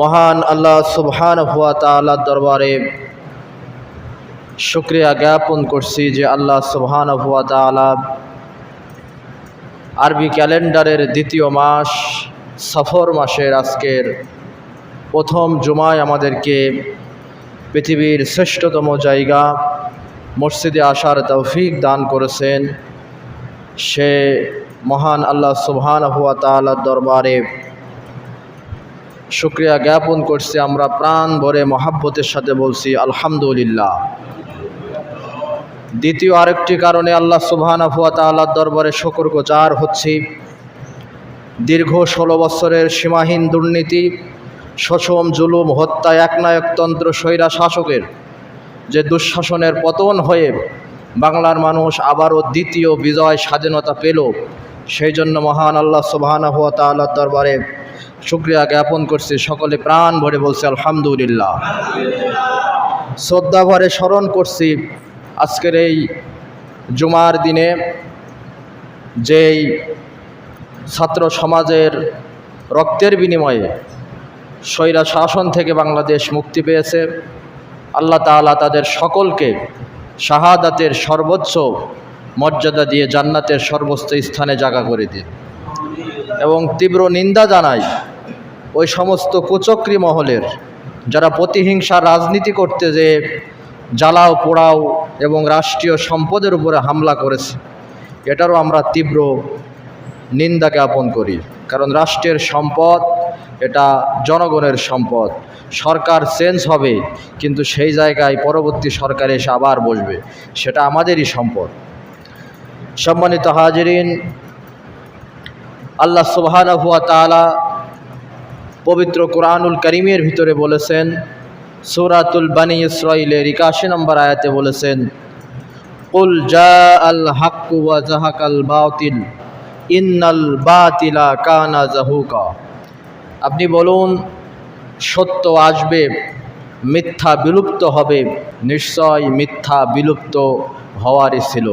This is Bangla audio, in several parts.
মহান আল্লাহ সুবহান হুয়া তাল্লা দরবারে শুক্রিয়া জ্ঞাপন করছি যে আল্লাহ সুবহান হুয়া তালা আরবি ক্যালেন্ডারের দ্বিতীয় মাস, সফর মাসের আজকের প্রথম জুমায় আমাদেরকে পৃথিবীর শ্রেষ্ঠতম জায়গা মসজিদে আসার তৌফিক দান করেছেন। সে মহান আল্লাহ সুবহান হুয়া তাল্লা দরবারে শুক্রিয়া জ্ঞাপন করছি, আমরা প্রাণ ভরে মহাব্বতের সাথে বলছি, আলহামদুলিল্লাহ। দ্বিতীয় আরেকটি কারণে আল্লাহ সুবহানা ফুয়া দরবারে শকর গোচার হচ্ছি। দীর্ঘ ষোলো বছরের সীমাহীন দুর্নীতি শোষণ জুলুম, হত্যা একনায়কতন্ত্র স্বৈরা শাসকের যে দুঃশাসনের পতন হয়ে বাংলার মানুষ আবারও দ্বিতীয় বিজয় স্বাধীনতা পেল, সেই জন্য মহান আল্লাহ সুবহানা তাআলার দরবারে শুক্রিয়া জ্ঞাপন করছি। সকলে প্রাণ ভরে বলছে, আলহামদুলিল্লাহ। শ্রদ্ধা ভরে স্মরণ করছি আজকের এই জুমার দিনে যেই ছাত্র সমাজের রক্তের বিনিময়ে স্বৈরা শাসন থেকে বাংলাদেশ মুক্তি পেয়েছে, আল্লাহ তাআলা তাদের সকলকে শাহাদাতের সর্বোচ্চ মর্যাদা দিয়ে জান্নাতের সর্বোচ্চ স্থানে জায়গা করে দিন। এবং তীব্র নিন্দা জানাই ওই সমস্ত কুচক্রী মহলের, যারা প্রতিহিংসা রাজনীতি করতে যে জ্বালাও পোড়াও এবং রাষ্ট্রীয় সম্পদের উপরে হামলা করেছে, এটারও আমরা তীব্র নিন্দা জ্ঞাপন করি। কারণ রাষ্ট্রের সম্পদ, এটা জনগণের সম্পদ। সরকার চেঞ্জ হবে, কিন্তু সেই জায়গায় পরবর্তী সরকার এসে আবার বসবে, সেটা আমাদেরই সম্পদ। সম্মানিত হাজিরিন আল্লাহ সুবহানা তাআলা পবিত্র কোরআনুল করিমের ভিতরে বলেছেন, সুরাতুল বানি ইসরাইলের একাশি নম্বর আয়াতে বলেছেন, কুল জা আল হাক্কু ওয়া জাহাকাল বাতিল, ইন্নাল বাতিলা কানা জাহুকা। আপনি বলুন, সত্য আসবে, মিথ্যা বিলুপ্ত হবে, নিশ্চয় মিথ্যা বিলুপ্ত হওয়ারই ছিল।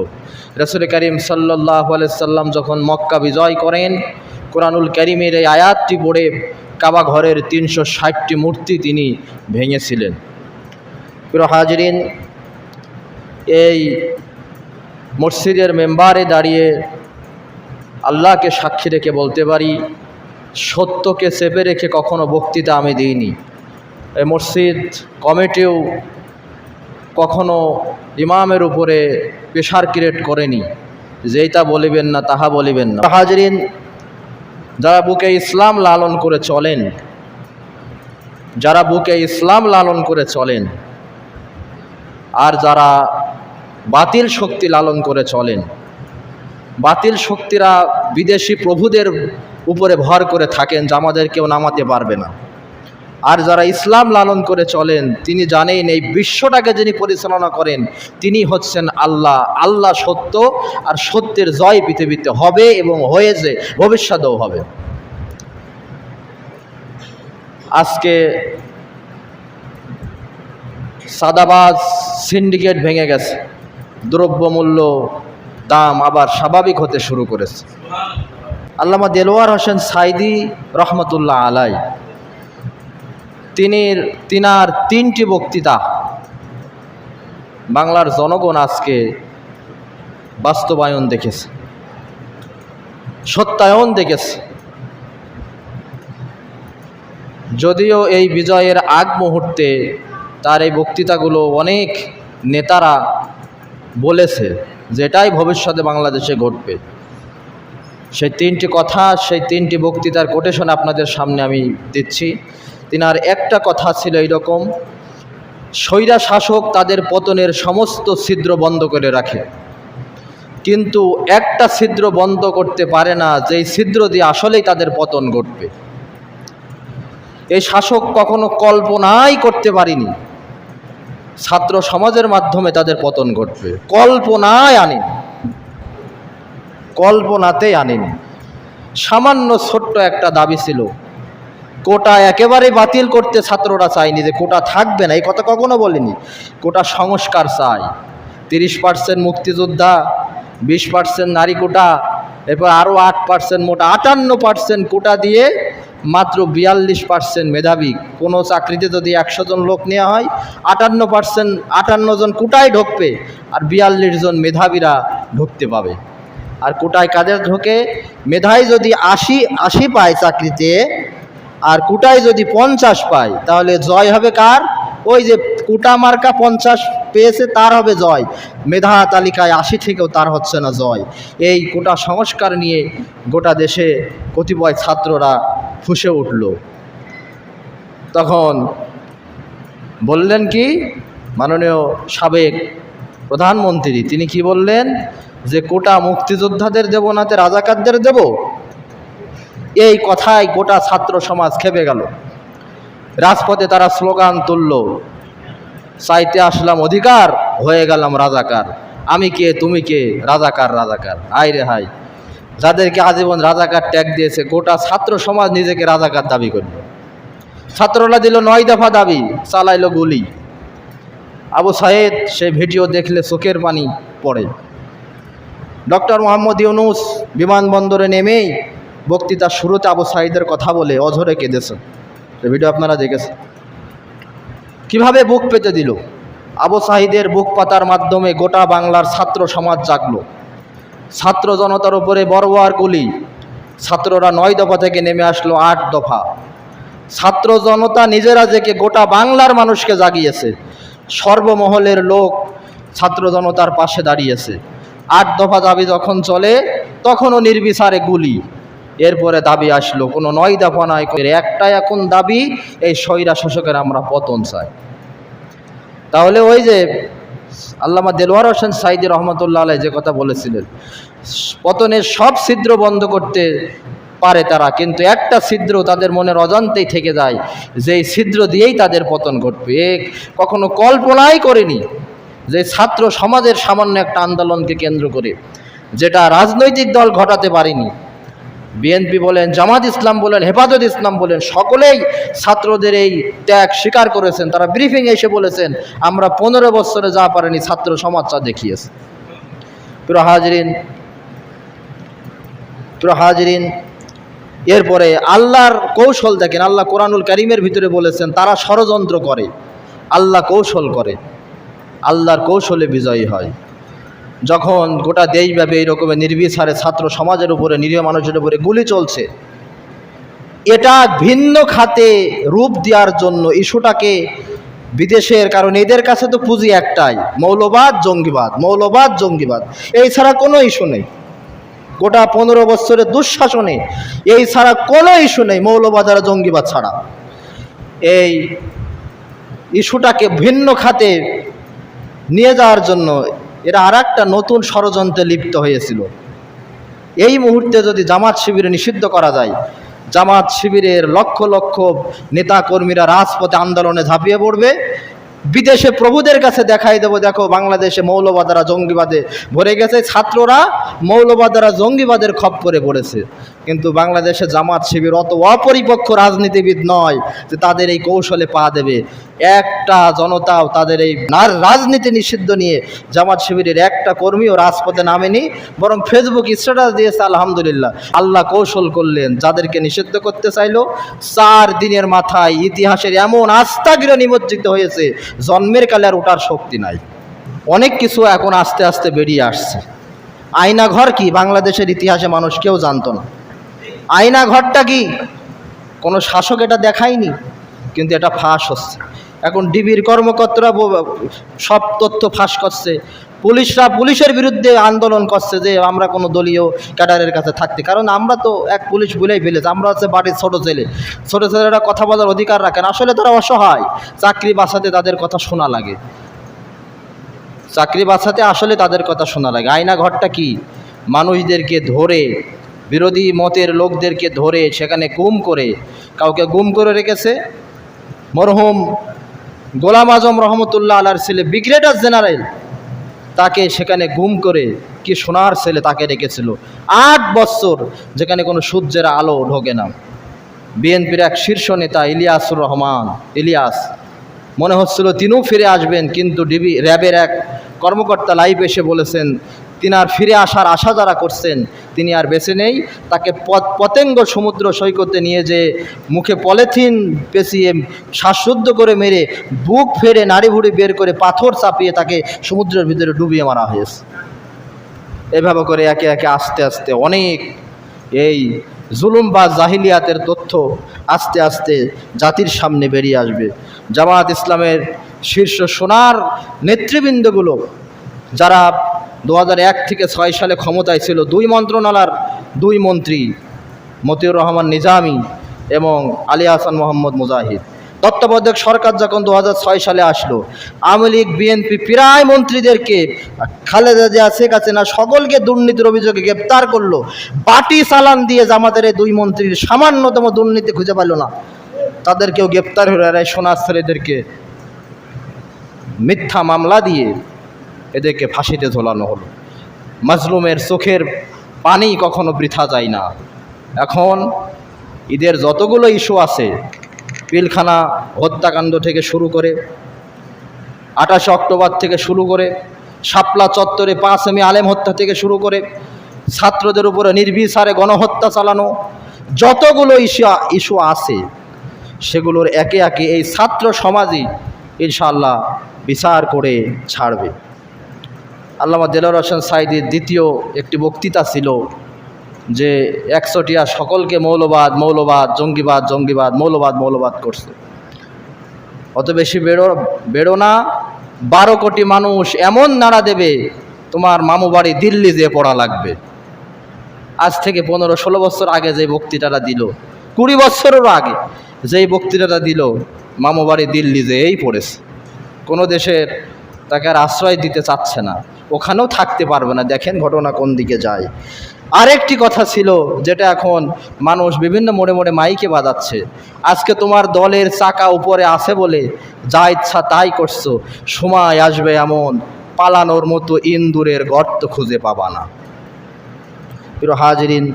রসুল করিম সাল্লাহ সাল্লাম যখন মক্কা বিজয় করেন, কোরআনুল করিমের এই আয়াতটি পড়ে কাবা ঘরের তিনশো ষাটটি মূর্তি তিনি ভেঙেছিলেন। প্রিয় হাজরিন, এই মসজিদের মেম্বারে দাঁড়িয়ে আল্লাহকে সাক্ষী রেখে বলতে পারি, সত্যকে চেপে রেখে কখনো বক্তৃতা আমি দিইনি। এই মসজিদ কমিটিও কখনো ইমামের উপরে প্রেশার ক্রিয়েট করেনি। যেইটা বলিবেন না, তাহা বলিবেন না। হাজরিন, যারা বুকে ইসলাম লালন করে চলেন, যারা বুকে ইসলাম লালন করে চলেন, আর যারা বাতিল শক্তি লালন করে চলেন, বাতিল শক্তিরা বিদেশি প্রভুদের উপরে ভর করে থাকেন যা আমাদের কেউ নামাতে পারবে না। আর যারা ইসলাম লালন করে চলেন, তিনি জানেন এই বিশ্বটাকে যিনি পরিচালনা করেন, তিনি হচ্ছেন আল্লাহ। আল্লাহ সত্য আর সত্যের জয় পৃথিবীতে হবে এবং হয়েছে, ভবিষ্যতেও হবে। আজকে সাদাবাজ সিন্ডিকেট ভেঙে গেছে। দ্রব্যমূল্য দাম আবার স্বাভাবিক হতে শুরু করেছে। আল্লামা দেলোয়ার হোসেন সাইদি রহমতুল্লাহ আলাই তিনি তিনার তিনটি বক্তৃতা। বাংলার জনগণ আজকে বাস্তবায়ন দেখেছে, সত্যায়ন দেখেছে। যদিও এই বিজয়ের আগ মুহূর্তে তার এই বক্তৃতাগুলো অনেক নেতারা বলেছে যেটাই ভবিষ্যতে বাংলাদেশে ঘটবে। সেই তিনটি কথা, সেই তিনটি বক্তৃতার কোটেশন আপনাদের সামনে আমি দিচ্ছি। তিনার একটা কথা ছিল এইরকম, স্বৈরা শাসক তাদের পতনের সমস্ত ছিদ্র বন্ধ করে রাখে। কিন্তু একটা ছিদ্র বন্ধ করতে পারে না, যেই ছিদ্র দিয়ে আসলেই তাদের পতন ঘটবে। এই শাসক কখনো কল্পনাই করতে পারিনি, ছাত্র সমাজের মাধ্যমে তাদের পতন ঘটবে। কল্পনায় আনেনি। কল্পনাতেই আনেনি। সামান্য ছোট্ট একটা দাবি ছিল কোটা একেবারে বাতিল করতে ছাত্ররা চায়নি যে কোটা থাকবে না। এই কথা কখনো বলেনি। কোটা সংস্কার চাই। তিরিশ পার্সেন্ট মুক্তিযোদ্ধা, বিশ পার্সেন্ট নারী কোটা, এরপর আরও আট পার্সেন্ট মোটা আটান্ন পার্সেন্ট কোটা দিয়ে মাত্র বিয়াল্লিশ পার্সেন্ট মেধাবী। কোনো চাকরিতে যদি একশো জন লোক নেওয়া হয়, আটান্ন পার্সেন্ট, আটান্ন জন কোটায় ঢুকবে আর বিয়াল্লিশ জন মেধাবীরা ঢুকতে পাবে। আর কোটায় কাদের ঢোকে? মেধায় যদি আশি আশি পায় চাকরিতে আর কোটায় যদি পঞ্চাশ পায় তাহলে জয় হবে কার? ওই যে কোটা মার্কা পঞ্চাশ পেয়েছে, তার হবে জয়। মেধা তালিকায় আশি থেকেও তার হচ্ছে না জয়। এই কোটা সংস্কার নিয়ে গোটা দেশে কতিপয় ছাত্ররা ফুসে উঠল। তখন বললেন কি? মাননীয় সাবেক প্রধানমন্ত্রী, তিনি কি বললেন? যে কোটা মুক্তিযোদ্ধাদের দেব নাতে রাজাকারদের দেব? এই কথায় গোটা ছাত্র সমাজ খেপে গেল। রাজপথে তারা স্লোগান তুলল, চাইতে আসলাম অধিকার, হয়ে গেলাম রাজাকার। আমি কে, তুমি কে? রাজাকার রাজাকার। হাই রে হাই যাদেরকে আজীবন রাজাকার ট্যাগ দিয়েছে, গোটা ছাত্র সমাজ নিজেকে রাজাকার দাবি করল। ছাত্ররা দিল নয় দফা দাবি, চালাইলো গুলি। আবু সাহেদ সেই ভিডিও দেখলে চোখের পানি পড়ে। ডক্টর মোহাম্মদ ইউনুস বিমানবন্দরে নেমেই বক্তৃতার শুরুতে আবু সাইদের কথা বলে অঝরে কেঁদেছেন এই ভিডিও আপনারা দেখেছেন। কীভাবে বুক পেতে দিল? আবু সাহিদের বুক পাতার মাধ্যমে গোটা বাংলার ছাত্র সমাজ জাগলো। ছাত্র জনতার উপরে বড়োয়ার গুলি। ছাত্ররা নয় দফা থেকে নেমে আসলো আট দফা। ছাত্র জনতা নিজেরা যে গোটা বাংলার মানুষকে জাগিয়েছে। সর্বমহলের লোক ছাত্র জনতার পাশে দাঁড়িয়েছে। আট দফা দাবি যখন চলে, তখনও নির্বিচারে গুলি। এরপরে দাবি আসলো, কোনো নয় দফা নয় একটা এখন দাবি, এই স্বৈরা শাসকের আমরা পতন চাই। তাহলে ওই যে আল্লামা দেলোয়ার হোসেন সাইদি রহমতুল্লাহ আলাই যে কথা বলেছিলেন, পতনের সব ছিদ্র বন্ধ করতে পারে তারা, কিন্তু একটা ছিদ্র তাদের মনের অজান্তেই থেকে যায়, যেই ছিদ্র দিয়েই তাদের পতন ঘটবে। এ কখনো কল্পনাই করেনি যে ছাত্র সমাজের সামান্য একটা আন্দোলনকে কেন্দ্র করে, যেটা রাজনৈতিক দল ঘটাতে পারেনি। বিএনপি বলেন, জামাত ইসলাম বলেন, হেফাজত ইসলাম বলেন, সকলেই ছাত্রদের এই ত্যাগ স্বীকার করেছেন। তারা ব্রিফিং এসে বলেছেন, আমরা পনেরো বছরে যা পারেনি ছাত্র সমাজটা দেখিয়েছে। প্রিয় হাজরিন প্রিয় হাজরিন, এরপরে আল্লাহর কৌশল দেখেন, আল্লাহ কোরআনুল করিমের ভিতরে বলেছেন, তারা ষড়যন্ত্র করে, আল্লাহ কৌশল করে, আল্লাহর কৌশলে বিজয়ী হয়। যখন গোটা দেশব্যাপী এই রকমের নির্বিচারে ছাত্র সমাজের উপরে, নিরীহ মানুষের উপরে গুলি চলছে, এটা ভিন্ন খাতে রূপ দেওয়ার জন্য ইস্যুটাকে বিদেশের, কারণ এদের কাছে তো পুঁজি একটাই, মৌলবাদ, জঙ্গিবাদ মৌলবাদ, জঙ্গিবাদ, এই ছাড়া কোনো ইস্যু নেই। গোটা পনেরো বছরের দুঃশাসনে এই ছাড়া কোনো ইস্যু নেই মৌলবাদ আর জঙ্গিবাদ ছাড়া। এই ইস্যুটাকে ভিন্ন খাতে নিয়ে যাওয়ার জন্য এরা আর একটা নতুন ষড়যন্ত্রে লিপ্ত হয়েছিল। এই মুহূর্তে যদি জামাত শিবিরে নিষিদ্ধ করা যায়, জামাত শিবিরের লক্ষ লক্ষ নেতা কর্মীরা রাজপথে আন্দোলনে ঝাঁপিয়ে পড়বে। বিদেশে প্রভুদের কাছে দেখাই দেবো, দেখো বাংলাদেশে মৌলবাদারা জঙ্গিবাদে ভরে গেছে। ছাত্ররা মৌলবাদারা জঙ্গিবাদের খপ্পরে পড়েছে। কিন্তু বাংলাদেশে জামাত শিবির অত অপরিপক্ষ রাজনীতিবিদ নয় যে তাদের এই কৌশলে পা দেবে। একটা জনতাও তাদের এই রাজনীতি নিষিদ্ধ নিয়ে জামাত শিবিরের একটা কর্মীও রাজপথে নামেনি, বরং ফেসবুক স্ট্যাটাস দিয়েছে আলহামদুলিল্লাহ। আল্লাহ কৌশল করলেন, যাদেরকে নিষিদ্ধ করতে চাইলো, চার দিনের মাথায় ইতিহাসের এমন আস্থাগিরে নিমজ্জিত হয়েছে, জন্মের কালে আর ওঠার শক্তি নাই। অনেক কিছু এখন আস্তে আস্তে বেরিয়ে আসছে। আয়নাঘর কি? বাংলাদেশের ইতিহাসে মানুষ কেউ জানতো না। আয়নাঘরটা কি? কোনো শাসক এটা দেখায়নি? কিন্তু এটা ফাঁস হচ্ছে। এখন ডিবির কর্মকর্তারা সব তথ্য ফাঁস করছে। পুলিশরা পুলিশের বিরুদ্ধে আন্দোলন করছে যে আমরা কোনো দলীয় ক্যাডারের কাছে থাকতে। কারণ আমরা তো এক পুলিশ ভুলেই ফেলেছি, আমরা হচ্ছে বাড়ির ছোটো ছেলে। ছোটো ছেলেরা কথা বলার অধিকার রাখেন আসলে তারা অসহায়। চাকরি বাঁচাতে তাদের কথা শোনা লাগে। চাকরি বাঁচাতে আসলে তাদের কথা শোনা লাগে। আয়না ঘরটা কি? মানুষদেরকে ধরে, বিরোধী মতের লোকদেরকে ধরে সেখানে গুম করে, কাউকে গুম করে রেখেছে? মরহুম গোলাম আজম রহমতুল্লাহ আলার ছেলে ব্রিগেডিয়ার জেনারেল তাকে সেখানে গুম করে কি সোনার ছেলে তাকে রেখেছিল? আট বছর যেখানে কোনো সূর্যের আলো ঢোকে না। বিএনপির এক শীর্ষ নেতা ইলিয়াসুর রহমান, ইলিয়াস, মনে হচ্ছিল তিনিও ফিরে আসবেন, কিন্তু ডিবি র্যাবের এক কর্মকর্তা লাইভ এসে বলেছেন তিনি আর ফিরে আসার আশা যারা করছেন, তিনি আর বেঁচে নেই। তাকে পত- পতেঙ্গ সমুদ্র সৈকতে নিয়ে যে মুখে পলিথিন পেঁচিয়ে শ্বাসরুদ্ধ করে মেরে বুক ফেরে নাড়ি ভুড়ি বের করে পাথর চাপিয়ে তাকে সমুদ্রের ভিতরে ডুবিয়ে মারা হয়েছে। এভাবে করে একে একে আস্তে আস্তে অনেক এই জুলুম বা জাহিলিয়াতের তথ্য আস্তে আস্তে জাতির সামনে বেরিয়ে আসবে। জামাত ইসলামের শীর্ষ সোনার নেতৃবৃন্দগুলো, যারা দু থেকে ছয় সালে ক্ষমতায় ছিল দুই মন্ত্রণালয়ের দুই মন্ত্রী, মতিউর রহমান নিজামি এবং আলী হাসান মোহাম্মদ মুজাহিদ। তত্ত্বাবধায়ক সরকার যখন দু হাজার ছয় সালে আসলো, আওয়ামী লীগ, বিএনপি প্রায় মন্ত্রীদেরকে খালেদা জিয়া, শেখ হাসিনা সকলকে দুর্নীতির অভিযোগে গ্রেপ্তার করল। বাটি চালান দিয়ে জামাতের এই দুই মন্ত্রীর সামান্যতম দুর্নীতি খুঁজে পেল না। তাদেরকেও গ্রেপ্তার হয়ে ছেলেদেরকে মিথ্যা মামলা দিয়ে এদেরকে ফাঁসিতে ঝোলানো হলো। মাজলুমের চোখের পানি কখনো বৃথা যায় না। এখন ঈদের যতগুলো ইস্যু আছে, পিলখানা হত্যাকাণ্ড থেকে শুরু করে, আঠাশে অক্টোবর থেকে শুরু করে, শাপলা চত্বরে পাঁচ এমি আলেম হত্যা থেকে শুরু করে, ছাত্রদের উপরে নির্বিচারে গণহত্যা চালানো, যতগুলো ইস্যু ইস্যু আছে, সেগুলোর একে একে এই ছাত্র সমাজই ইনশাল্লাহ বিচার করে ছাড়বে। আল্লামা দেলোয়ার হোসেন সাইদির দ্বিতীয় একটি বক্তৃতা ছিল যে একশোটিয়া সকলকে মৌলবাদ মৌলবাদ, জঙ্গিবাদ জঙ্গিবাদ, মৌলবাদ মৌলবাদ করছে। অত বেশি বেরো বেরো না। বারো কোটি মানুষ এমন নাড়া দেবে, তোমার মামু বাড়ি দিল্লি যেয়ে পড়া লাগবে। আজ থেকে পনেরো, ষোলো বছর আগে যে বক্তৃতাটা দিল, কুড়ি বছরেরও আগে যেই বক্তৃতাটা দিল, মামু বাড়ি দিল্লি যেয়েই পড়েছে। কোনো দেশের তাকে আর আশ্রয় দিতে চাচ্ছে না। ওখানেও থাকতে পারবে না। দেখেন ঘটনা কোন দিকে যায়। আরেকটি কথা ছিল, যেটা এখন মানুষ বিভিন্ন মোড়ে মোড়ে মাইকে বাজাচ্ছে। আজকে তোমার দলের চাকা উপরে আছে বলে যা ইচ্ছা তাই করছ। সময় আসবে এমন। পালানোর মতো ইন্দুরের গর্ত খুঁজে পাবা না। হাজরিন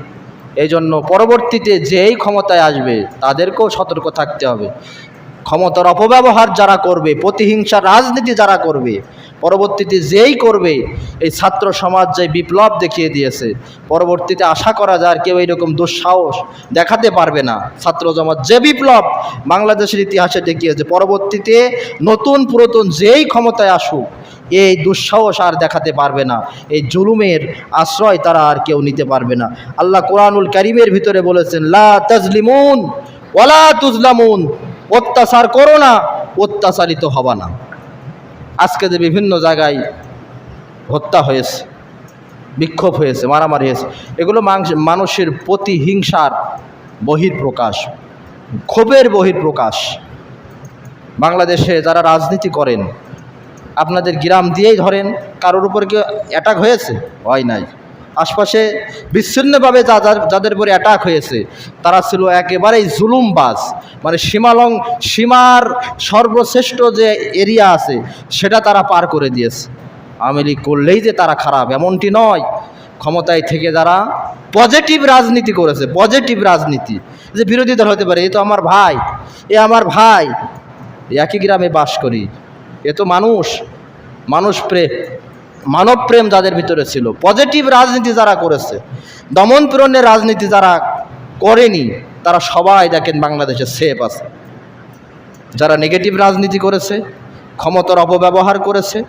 এই জন্য পরবর্তীতে যেই ক্ষমতায় আসবে, তাদেরকেও সতর্ক থাকতে হবে। ক্ষমতার অপব্যবহার যারা করবে, প্রতিহিংসার রাজনীতি যারা করবে, পরবর্তীতে যেই করবে, এই ছাত্র সমাজ যে বিপ্লব দেখিয়ে দিয়েছে, পরবর্তীতে আশা করা যায় কেউ এইরকম দুঃসাহস দেখাতে পারবে না। ছাত্র জমাত যে বিপ্লব বাংলাদেশের ইতিহাসে দেখিয়েছে, পরবর্তীতে নতুন পুরাতন যেই ক্ষমতায় আসুক, এই দুঃসাহস আর দেখাতে পারবে না। এই জুলুমের আশ্রয় তারা আর কেউ নিতে পারবে না। আল্লাহ কোরআনুল করিমের ভিতরে বলেছেন, লা তাজলিমুন ওয়ালা তুজলামুন। অত্যাচার করো না, অত্যাচারিত হবা না। আজকে যে বিভিন্ন জায়গায় হত্যা হয়েছে, বিক্ষোভ হয়েছে, মারামারি হয়েছে, এগুলো মানুষের প্রতিহিংসার বহির্প্রকাশ ক্ষোভের বহির্প্রকাশ বাংলাদেশে যারা রাজনীতি করেন, আপনাদের গ্রাম দিয়েই ধরেন, কারোর উপর কি অ্যাটাক হয়েছে? হয় নাই। আশপাশে বিচ্ছিন্নভাবে যা যাদের উপরে অ্যাটাক হয়েছে, তারা ছিল একেবারেই জুলুমবাজ। মানে সীমালং সীমার সর্বশ্রেষ্ঠ যে এরিয়া আছে, সেটা তারা পার করে দিয়েছে। আওয়ামী করলেই যে তারা খারাপ, এমনটি নয়। ক্ষমতায় থেকে যারা পজিটিভ রাজনীতি করেছে পজিটিভ রাজনীতি। যে বিরোধী দল হতে পারে, এ তো আমার ভাই, এ আমার ভাই। একই গ্রামে বাস করি, এ তো মানুষ। মানুষ প্রেম মানব প্রেম যাদের ভিতরে ছিল পজিটিভ রাজনীতি যারা করেছে, দমন পীড়নের রাজনীতি যারা করেনি, তারা সবাই দেখেন বাংলাদেশে সেফ আছে। যারা নেগেটিভ রাজনীতি করেছে, ক্ষমতার অপব্যবহার করেছে,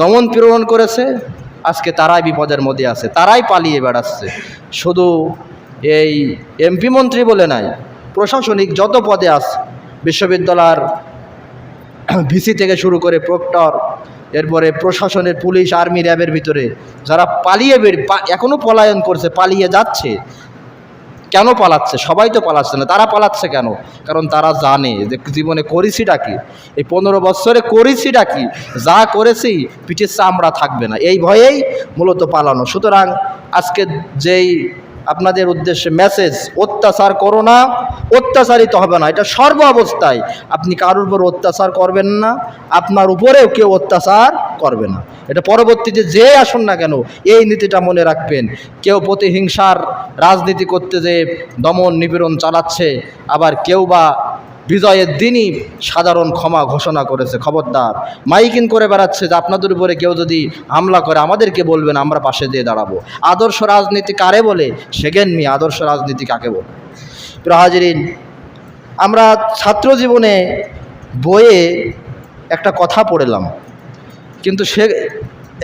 দমন পীড়ন করেছে, আজকে তারাই বিপদের মধ্যে আছে, তারাই পালিয়ে বেড়াচ্ছে। শুধু এই এমপি মন্ত্রী বলে নাই, প্রশাসনিক যত পদে আছে, বিশ্ববিদ্যালয়ের ভিসি থেকে শুরু করে প্রক্টর এরপরে প্রশাসনের পুলিশ, আর্মি, র্যাবের ভিতরে যারা পালিয়ে বের, পা- এখনও পলায়ন করছে, পালিয়ে যাচ্ছে। কেন পালাচ্ছে? সবাই তো পালাচ্ছে না। তারা পালাচ্ছে কেন? কারণ তারা জানে যে জীবনে করেছিটা কি? এই পনেরো বছরে করেছিটা কি? যা করেছি, পিঠের চামড়া থাকবে না। এই ভয়েই মূলত পালানো। সুতরাং আজকে যেই আপনাদের উদ্দেশ্যে মেসেজ অত্যাচার করো না, অত্যাচারিত হবে না। এটা সর্ব অবস্থায় আপনি কারোর উপর অত্যাচার করবেন না, আপনার উপরেও কেউ অত্যাচার করবে না। এটা পরবর্তীতে যে আসুন না কেন, এই নীতিটা মনে রাখবেন। কেউ প্রতিহিংসার রাজনীতি করতে যে দমন নিপীড়ন চালাচ্ছে, আবার কেউ বা বিজয়ের দিনই সাধারণ ক্ষমা ঘোষণা করেছে, খবরদার। মাইকিং করে বেড়াচ্ছে যে আপনাদের উপরে কেউ যদি হামলা করে, আমাদেরকে বলবেন, আমরা পাশে দিয়ে দাঁড়াবো। আদর্শ রাজনীতি কারে বলে? সেগেন মি আদর্শ রাজনীতি কাকে বলে? প্রিয় হাজিরিন, আমরা ছাত্র জীবনে বইয়ে একটা কথা পড়েলাম, কিন্তু সে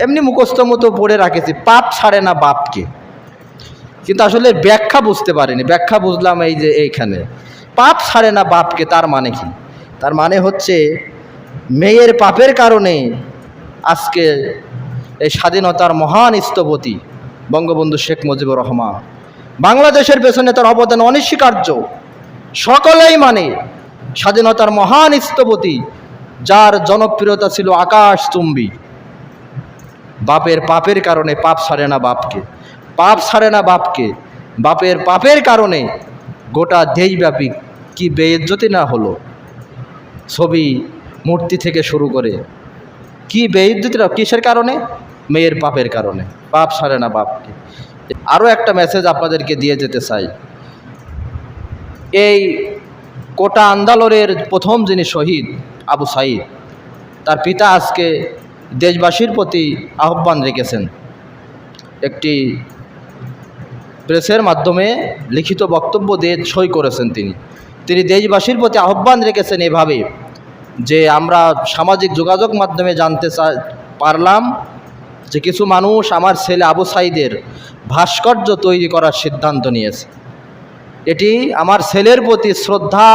এমনি মুখস্থ মতো পড়ে রাখেছি, পাপ ছাড়ে না বাপকে। কিন্তু আসলে ব্যাখ্যা বুঝতে পারিনি। ব্যাখ্যা বুঝলাম এই যে এইখানে। পাপ ছাড়ে না বাপকে, তার মানে কি? তার মানে হচ্ছে মেয়ের পাপের কারণে আজকে এই স্বাধীনতার মহান স্থপতি বঙ্গবন্ধু শেখ মুজিবুর রহমান বাংলাদেশের পেছনে তার অবদান অনস্বীকার্য। সকলেই মানে স্বাধীনতার মহান স্থপতি, যার জনপ্রিয়তা ছিল আকাশ চুম্বী বাপের পাপের কারণে পাপ ছাড়ে না বাপকে। পাপ ছাড়ে না বাপকে। বাপের পাপের কারণে গোটা দেশব্যাপী কি বেইজ্জতি না হলো? ছবি মূর্তি থেকে শুরু করে কি বেইজ্জতিটা কিসের কারণে? মেয়ের পাপের কারণে। পাপ ছাড়ে না বাপকে। আরও একটা মেসেজ আপনাদেরকে দিয়ে যেতে চাই। এই কোটা আন্দালনের প্রথম যিনি শহীদ, আবু সাইদ, তার পিতা আজকে দেশবাসীর প্রতি আহ্বান রেখেছেন। একটি প্রেসের মাধ্যমে লিখিত বক্তব্য দিয়ে সই করেছেন তিনি। তিনি দেশবাসীর প্রতি আহ্বান রেখেছেন এভাবে যে আমরা সামাজিক যোগাযোগ মাধ্যমে জানতে পারলাম যে কিছু মানুষ আমার ছেলে আবু সাইদের ভাস্কর্য তৈরি করার সিদ্ধান্ত নিয়েছে। এটি আমার ছেলের প্রতি শ্রদ্ধা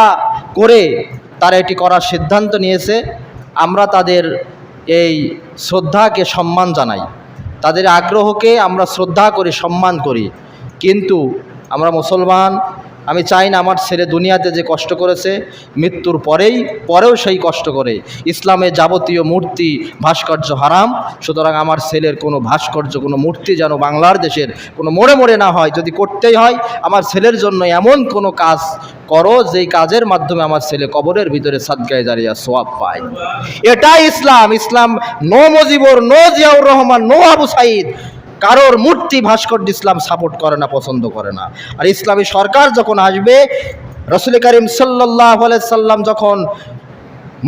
করে তারা এটি করার সিদ্ধান্ত নিয়েছে। আমরা তাদের এই শ্রদ্ধাকে সম্মান জানাই। তাদের আগ্রহকে আমরা শ্রদ্ধা করি সম্মান করি। কিন্তু আমরা মুসলমান আমি চাই না আমার ছেলে দুনিয়াতে যে কষ্ট করেছে, মৃত্যুর পরেই, পরেও সেই কষ্ট করে। ইসলামের যাবতীয় মূর্তি, ভাস্কর্য হারাম, সুতরাং আমার ছেলের কোনো ভাস্কর্য, কোনো মূর্তি যেন বাংলার দেশের কোনো মোড়ে মোড়ে না হয়। যদি করতেই হয়, আমার ছেলের জন্য এমন কোনো কাজ করো, যেই কাজের মাধ্যমে আমার ছেলে কবরের ভিতরে সাদগায় দাঁড়িয়ে সোয়াব পায়। এটাই ইসলাম। ইসলাম no Mujibar no Ziaur Rahman, no Abu Sayeed কারোর মূর্তি ভাস্কর্য ইসলাম সাপোর্ট করে না, পছন্দ করে না। আর ইসলামী সরকার যখন আসবে, রসুল করিম সাল্লাহ সাল্লাম যখন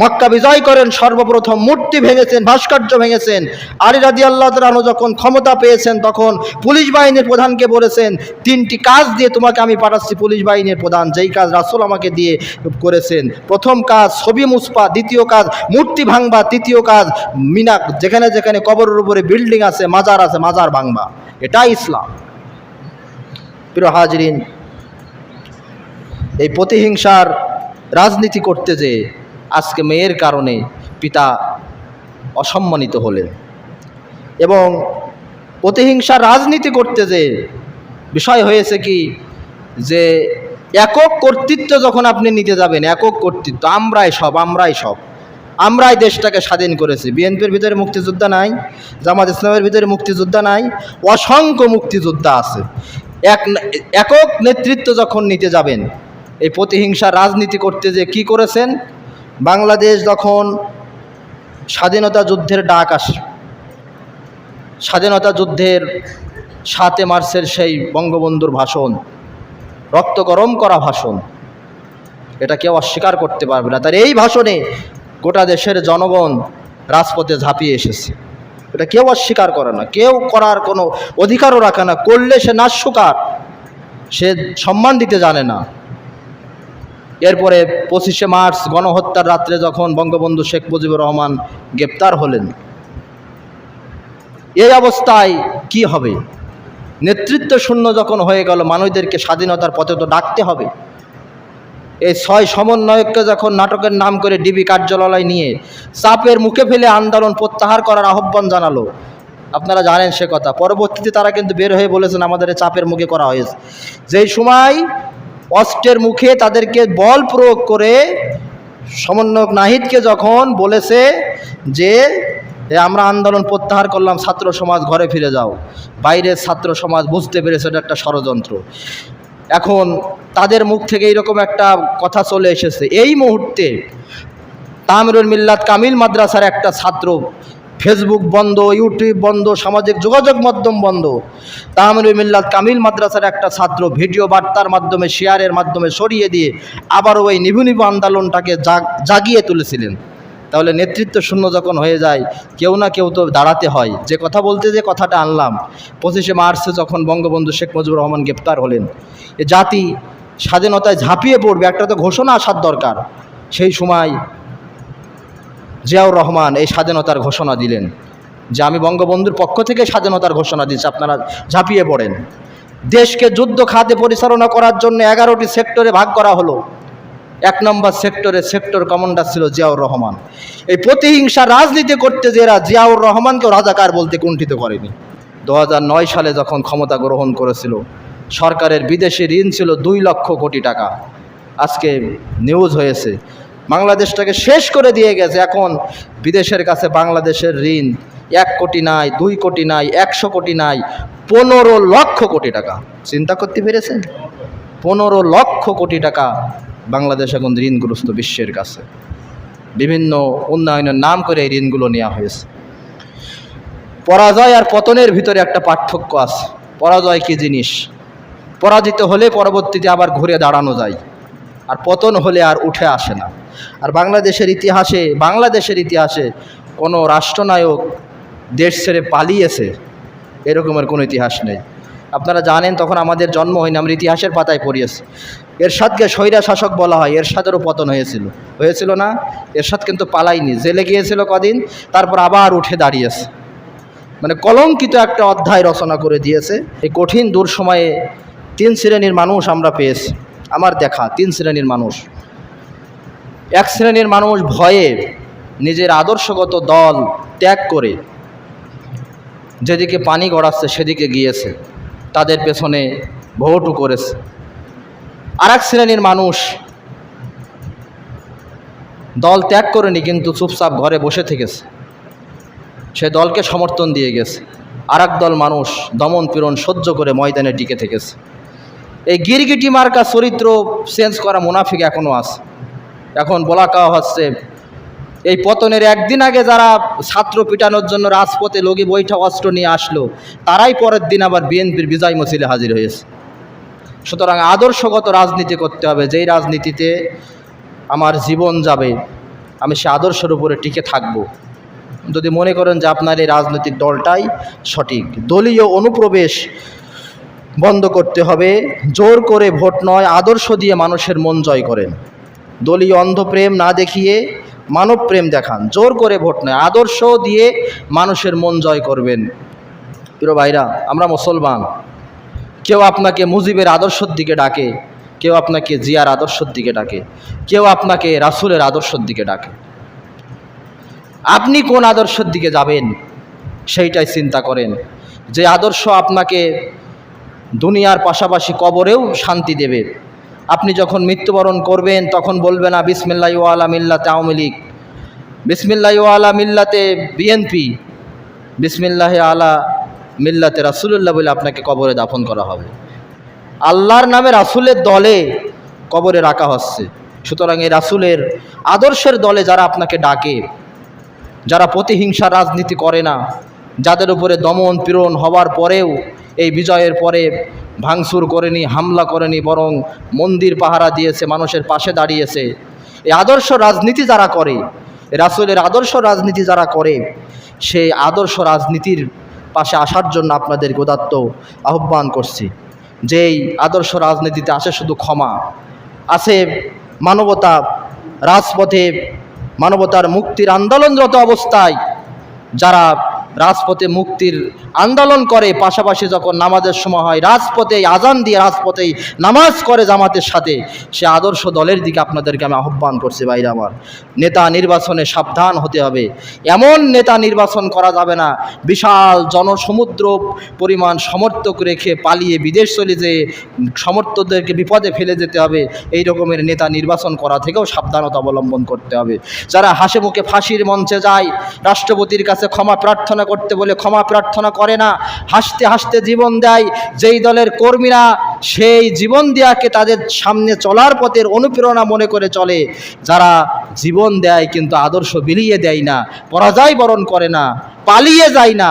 মক্কা বিজয় করেন, সর্বপ্রথম মূর্তি ভেঙেছেন, ভাস্কর্য ভেঙেছেন। আলী রাজি আল্লাহ তালু যখন ক্ষমতা পেয়েছেন, তখন পুলিশ বাহিনীর প্রধানকে বলেছেন, তিনটি কাজ দিয়ে তোমাকে আমি পাঠাচ্ছি পুলিশ বাহিনীর প্রধান। যেই কাজ রাসুল আমাকে দিয়ে করেছেন, প্রথম কাজ ছবি মুসপা দ্বিতীয় কাজ মূর্তি ভাঙবা, তৃতীয় কাজ মিনাক, যেখানে যেখানে কবরের উপরে বিল্ডিং আছে, মাজার আছে, মাজার ভাঙবা। এটাই ইসলাম। প্রিয় হাজরিন, এই প্রতিহিংসার রাজনীতি করতে যে আজকে মেয়ের কারণে পিতা অসম্মানিত হলেন। এবং প্রতিহিংসার রাজনীতি করতে যে বিষয় হয়েছে কি, যে একক কর্তৃত্ব যখন আপনি নিতে যাবেন, একক কর্তৃত্ব, আমরাই সব আমরাই সব, আমরাই দেশটাকে স্বাধীন করেছি। বিএনপির ভিতরে মুক্তিযোদ্ধা নাই, জামাত ইসলামের ভিতরে মুক্তিযোদ্ধা নাই, অসংখ্য মুক্তিযোদ্ধা আছে। এক একক নেতৃত্ব যখন নিতে যাবেন, এই প্রতিহিংসা রাজনীতি করতে যে কি করেছেন বাংলাদেশ যখন স্বাধীনতা যুদ্ধের ডাক আসে, স্বাধীনতা যুদ্ধের সাতে মার্চের সেই বঙ্গবন্ধুর ভাষণ, রক্ত গরম করা ভাষণ, এটা কেউ অস্বীকার করতে পারবে না। তার এই ভাষণে গোটা দেশের জনগণ রাজপথে ঝাঁপিয়ে এসেছে। এটা কেউ অস্বীকার করে না। কেউ করার কোনো অধিকারও রাখে না। করলে সে নাস্যকার সে সম্মান দিতে জানে না। এরপরে পঁচিশে মার্চ গণহত্যার রাত্রে যখন বঙ্গবন্ধু শেখ মুজিবুর রহমান গ্রেপ্তার হলেন, এই অবস্থায় কি হবে? নেতৃত্ব শূন্য যখন হয়ে গেল, মানুষদেরকে স্বাধীনতার পথে তো ডাকতে হবে। এই ছয় সমন্বয়ককে যখন নাটকের নাম করে ডিবি কার্যালয় নিয়ে চাপের মুখে ফেলে আন্দোলন প্রত্যাহার করার আহ্বান জানালো, আপনারা জানেন সে কথা। পরবর্তীতে তারা কিন্তু বের হয়ে বলেছেন, আমাদের চাপের মুখে করা হয়েছে। যেই সময় অস্ত্রের মুখে তাদেরকে বল প্রয়োগ করে সমন্বয়ক নাহিদকে যখন বলেছে যে আমরা আন্দোলন প্রত্যাহার করলাম, ছাত্র সমাজ ঘরে ফিরে যাও। বাইরের ছাত্র সমাজ বুঝতে পেরেছে এটা একটা ষড়যন্ত্র। এখন তাদের মুখ থেকে এইরকম একটা কথা চলে এসেছে। এই মুহূর্তে তামিরুল মিল্লাত কামিল মাদ্রাসার একটা ছাত্র ফেসবুক বন্ধ ইউটিউব বন্ধ, সামাজিক যোগাযোগ মাধ্যম বন্ধ। তাহমিল মিল্লাত কামিল মাদ্রাসার একটা ছাত্র ভিডিও বার্তার মাধ্যমে, শেয়ারের মাধ্যমে সরিয়ে দিয়ে আবারও ওই নিভু নিভু আন্দোলনটাকে জাগ, জাগিয়ে তুলেছিলেন। তাহলে নেতৃত্ব শূন্য যখন হয়ে যায়, কেউ না কেউ তো দাঁড়াতে হয়। যে কথা বলতে যে কথাটা আনলাম, পঁচিশে মার্চে যখন বঙ্গবন্ধু শেখ মুজিবুর রহমান গ্রেপ্তার হলেন, এ জাতি স্বাধীনতায় ঝাঁপিয়ে পড়বে, একটা তো ঘোষণা আসার দরকার। সেই সময় জিয়াউর রহমান এই স্বাধীনতার ঘোষণা দিলেন, যে আমি বঙ্গবন্ধুর পক্ষ থেকে স্বাধীনতার ঘোষণা দিচ্ছি আপনারা ঝাঁপিয়ে পড়েন। দেশকে যুদ্ধ খাতে পরিচালনা করার জন্য এগারোটি সেক্টরে ভাগ করা হলো। এক নম্বর সেক্টরে সেক্টর কমান্ডার ছিল জিয়াউর রহমান। এই প্রতিহিংসা রাজনীতি করতে যে এরা জিয়াউর রহমানকেও রাজাকার বলতে কুণ্ঠিত করেনি। দু সালে যখন ক্ষমতা গ্রহণ করেছিল, সরকারের বিদেশি ঋণ ছিল দুই লক্ষ কোটি টাকা। আজকে নিউজ হয়েছে বাংলাদেশটাকে শেষ করে দিয়ে গেছে। এখন বিদেশের কাছে বাংলাদেশের ঋণ এক কোটি নাই, দুই কোটি নাই, একশো কোটি নাই, পনেরো লক্ষ কোটি টাকা। চিন্তা করতে পেরেছেন? পনেরো লক্ষ কোটি টাকা বাংলাদেশ এখন ঋণগ্রস্ত বিশ্বের কাছে। বিভিন্ন উন্নয়নের নাম করে এই ঋণগুলো নেওয়া হয়েছে। পরাজয় আর পতনের ভিতরে একটা পার্থক্য আছে। পরাজয় কী জিনিস? পরাজিত হলে পরবর্তীতে আবার ঘুরে দাঁড়ানো যায়। আর পতন হলে আর উঠে আসে না। আর বাংলাদেশের ইতিহাসে বাংলাদেশের ইতিহাসে কোনো রাষ্ট্রনায়ক দেশ ছেড়ে পালিয়েছে, এরকমের কোনো ইতিহাস নেই। আপনারা জানেন তখন আমাদের জন্ম হয়নি, আমরা ইতিহাসের পাতায় পড়িয়েছি। এরশাদকে স্বৈরা শাসক বলা হয়, এরশাদেরও পতন হয়েছিল। হয়েছিল না, এরশাদ কিন্তু পালাইনি জেলে গিয়েছিল কদিন, তারপর আবার উঠে দাঁড়িয়েছে। মানে কলঙ্কিত একটা অধ্যায় রচনা করে দিয়েছে। এই কঠিন দূর সময়ে তিন শ্রেণির মানুষ আমরা পেয়েছি। আমার দেখা, তিন শ্রেণির মানুষ। এক শ্রেণির মানুষ ভয়ে নিজের আদর্শগত দল ত্যাগ করে যেদিকে পানি গড়াচ্ছে সেদিকে গিয়েছে, তাদের পেছনে ভোটও করেছে। আর এক শ্রেণির মানুষ দল ত্যাগ করেনি, কিন্তু চুপচাপ ঘরে বসে থেকেছে। সে দলকে সমর্থন দিয়ে গেছে। আর দল মানুষ দমন পীড়ন সহ্য করে ময়দানে টিকে থেকেছে। এই গিরগিটি মার্কা চরিত্র চেঞ্জ করা মুনাফিক এখনও আছে। এখন বলা কাওয়া হচ্ছে, এই পতনের একদিন আগে যারা ছাত্র পিটানোর জন্য রাজপথে লগি বৈঠা অস্ত্র নিয়ে আসলো, তারাই পরের দিন আবার বিএনপির বিজয় মসিলে হাজির হয়েছে। সুতরাং আদর্শগত রাজনীতি করতে হবে, যেই রাজনীতিতে আমার জীবন যাবে, আমি সে আদর্শের উপরে টিকে থাকব। যদি মনে করেন যে আপনার এই রাজনৈতিক দলটাই সঠিক, দলীয় অনুপ্রবেশ বন্ধ করতে হবে। জোর করে ভোট নয়, আদর্শ দিয়ে মানুষের মন জয় করেন। দলীয় অন্ধপ্রেম না দেখিয়ে মানব প্রেম দেখান। জোর করে ভোট নয়, আদর্শ দিয়ে মানুষের মন জয় করবেন। প্রিয় ভাইরা, আমরা মুসলমান। কেউ আপনাকে মুজিবের আদর্শের দিকে ডাকে, কেউ আপনাকে জিয়ার আদর্শের দিকে ডাকে, কেউ আপনাকে রাসুলের আদর্শের দিকে ডাকে। আপনি কোন আদর্শের দিকে যাবেন, সেইটাই চিন্তা করেন। যে আদর্শ আপনাকে দুনিয়ার পাশাপাশি কবরেও শান্তি দেবে। আপনি যখন মৃত্যুবরণ করবেন, তখন বলবে না, বিসমিল্লাহ আলা মিল্লাতে আওয়ামী লীগ। বিসমিল্লাহ আলা মিল্লাতে বিএনপি, বিসমিল্লাহ আলা মিল্লাতে রাসুলুল্লাহ বলে আপনাকে কবরে দাফন করা হবে। আল্লাহর নামে রাসুলের দলে কবরে রাখা হচ্ছে। সুতরাং এই রাসুলের আদর্শের দলে যারা আপনাকে ডাকে, যারা প্রতিহিংসা রাজনীতি করে না, যাদের উপরে দমন পীড়ন হওয়ার পরেও এই বিজয়ের পরে ভাঙচুর করেনি, হামলা করেনি, বরং মন্দির পাহারা দিয়েছে, মানুষের পাশে দাঁড়িয়েছে। এই আদর্শ রাজনীতি যারা করে রাসুলের আদর্শ রাজনীতি যারা করে, সেই আদর্শ রাজনীতির পাশে আসার জন্য আপনাদের গোদাত্ত আহ্বান করছি। যেই আদর্শ রাজনীতিতে আসে শুধু ক্ষমা আছে মানবতা, রাজপথে মানবতার মুক্তির আন্দোলনরত অবস্থায় যারা রাজপথে মুক্তির আন্দোলন করে, পাশাপাশি যখন নামাজের সময় হয় রাজপথে আজান দিয়ে রাজপথেই নামাজ করে জামাতের সাথে, সে আদর্শ দলের দিকে আপনাদেরকে আমি আহ্বান করছি বাইরে আমার। নেতা নির্বাচনে সাবধান হতে হবে। এমন নেতা নির্বাচন করা যাবে না, বিশাল জনসমুদ্র পরিমাণ সমর্থক রেখে পালিয়ে বিদেশ চলে যেয়ে সমর্থকদেরকে বিপদে ফেলে যেতে হবে। এই রকমের নেতা নির্বাচন করা থেকেও সাবধানতা অবলম্বন করতে হবে। যারা হাসি মুখে ফাঁসির মঞ্চে যায়, রাষ্ট্রপতির কাছে ক্ষমা প্রার্থনা করতে বলে ক্ষমা প্রার্থনা করে না। হাসতে হাসতে জীবন দেয়। যেই দলের কর্মীরা সেই জীবন দেয়াকে তাদের সামনে চলার পথের অনুপ্রেরণা মনে করে চলে। যারা জীবন দেয় কিন্তু আদর্শ বিলিয়ে দেয় না, পরাজয় বরণ করে না, পালিয়ে যায় না,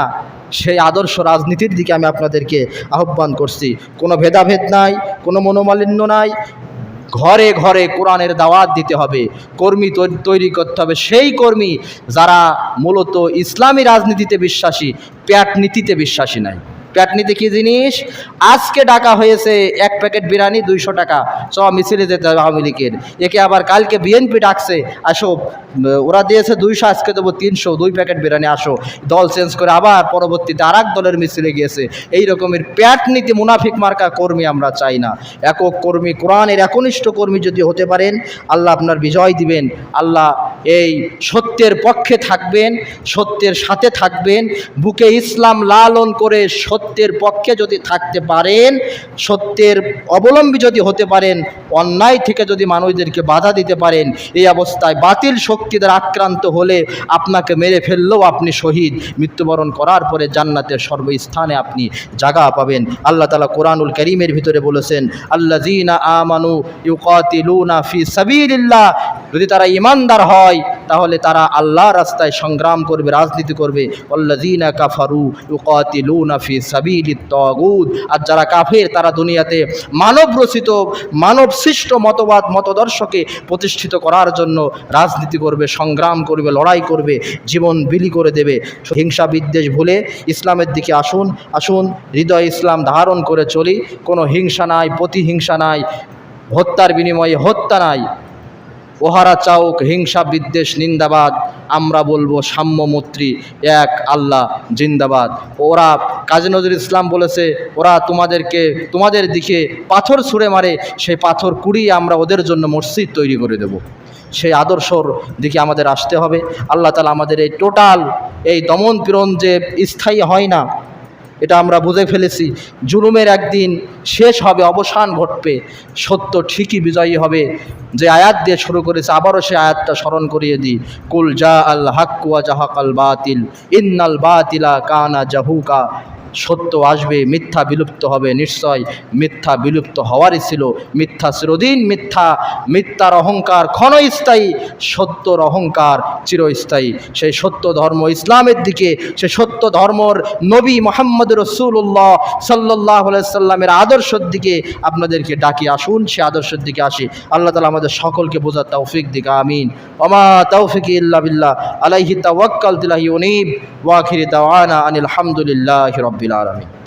সেই আদর্শ রাজনীতির দিকে আমি আপনাদেরকে আহ্বান করছি। কোনো ভেদাভেদ নাই, কোনো মনোমালিন্য নাই ঘরে ঘরে কোরআনের দাওয়াত দিতে হবে, কর্মী তৈরি করতে হবে। সেই কর্মী যারা মূলত ইসলামী রাজনীতিতে বিশ্বাসী, প্যাট নীতিতে বিশ্বাসী নাই। প্যাট নীতি কী জিনিস? আজকে ডাকা হয়েছে এক প্যাকেট বিরিয়ানি দুইশো টাকা। চ মিছিলে যেতে হবে আওয়ামী লীগের। একে আবার কালকে বিএনপি ডাকছে, আসো। ওরা দিয়েছে দুইশো, আজকে দেবো তিনশো, দুই প্যাকেট বিরিয়ানি আসো। দল চেঞ্জ করে আবার পরবর্তীতে আর দলের মিছিলে গিয়েছে। এই রকমের প্যাট নীতি মুনাফিক মার্কা কর্মী আমরা চাই না। একক কর্মী, কোরআনের একনিষ্ঠ কর্মী যদি হতে পারেন, আল্লাহ আপনার বিজয় দিবেন। আল্লাহ এই সত্যের পক্ষে থাকবেন, সত্যের সাথে থাকবেন, বুকে ইসলাম লালন করে সত্যের পক্ষে যদি থাকতে পারেন, সত্যের অবলম্বী যদি হতে পারেন, অন্যায় থেকে যদি মানুষদেরকে বাধা দিতে পারেন, এই অবস্থায় বাতিল শক্তিদের আক্রান্ত হলে আপনাকে মেরে ফেললেও আপনি শহীদ। মৃত্যুবরণ করার পরে জান্নাতের সর্বস্থানে আপনি জাগা পাবেন। আল্লাহ তালা কোরআনুল করিমের ভিতরে বলেছেন আল্লাহ জিনা আমানু ইউকাতিলুনা ফি সাবিলিল্লাহ। যদি তারা ইমানদার হয়, তাহলে তারা আল্লাহ রাস্তায় সংগ্রাম করবে, রাজনীতি করবে। অল্লাজিনা কাফারু ইউকাতিলুনা ফি তাগুদ আর যারা কাফের, তারা দুনিয়াতে মানব রচিত মানব সৃষ্ট মতবাদ, মতদর্শকে প্রতিষ্ঠিত করার জন্য রাজনীতি করবে, সংগ্রাম করবে, লড়াই করবে, জীবন বিলি করে দেবে। হিংসা বিদ্বেষ ভুলে ইসলামের দিকে আসুন আসুন, হৃদয় ইসলাম ধারণ করে চলি। কোনো হিংসা নাই, প্রতিহিংসা নাই, হত্যার বিনিময়ে হত্যা নাই। ওহারা চাউক, হিংসা, বিদ্বেষ, নিন্দাবাদ, আমরা বলব সাম্যমৈত্রী, এক আল্লাহ, জিন্দাবাদ। ওরা কাজী নজরুল ইসলাম বলেছে, ওরা তোমাদেরকে, তোমাদের দিকে পাথর ছুঁড়ে মারে সেই পাথর কুড়িয়ে আমরা ওদের জন্য মসজিদ তৈরি করে দেব। সেই আদর্শর দিকে আমাদের আসতে হবে। আল্লাহ তালা আমাদের এই টোটাল এই দমন পীড়ন যে স্থায়ী হয় না এটা আমরা বুঝে ফেলেছি। জুলুমের একদিন শেষ হবে, অবসান ঘটবে। সত্য ঠিকই বিজয়ী হবে। যে আয়াত দিয়ে শুরু করেছে, আবারও সে আয়াতটা স্মরণ করিয়ে দিই। কুল জা আল হাক্কুয়া জাহাক আল বাতিল। ইন্নাল বাতিলা কানা জাহুকা। সত্য আসবে, মিথ্যা বিলুপ্ত হবে, নিশ্চয় মিথ্যা বিলুপ্ত হওয়ারই ছিল। মিথ্যা চিরদিন মিথ্যা, মিথ্যার অহংকার ক্ষণস্থায়ী, সত্যর অহংকার চিরস্থায়ী। সেই সত্য ধর্ম ইসলামের দিকে সে সত্য ধর্মর নবী মোহাম্মদ রসুল্লাহ সাল্লাহ সাল্লামের আদর্শের দিকে আপনাদেরকে ডাকি আসুন, সে আদর্শের দিকে আসি। আল্লাহ তালা আমাদের সকলকে বোঝার তৌফিক দিকে, আমিন। ওমা তৌফিক ইল্লা বিল্লাহ। আলাইহি তাওয়াক্কাল তিলাহি উনিব। ওয়াখিরি দাওয়ানা আনিল হামদুলিল্লাহ রব্বিল rabbil alamin.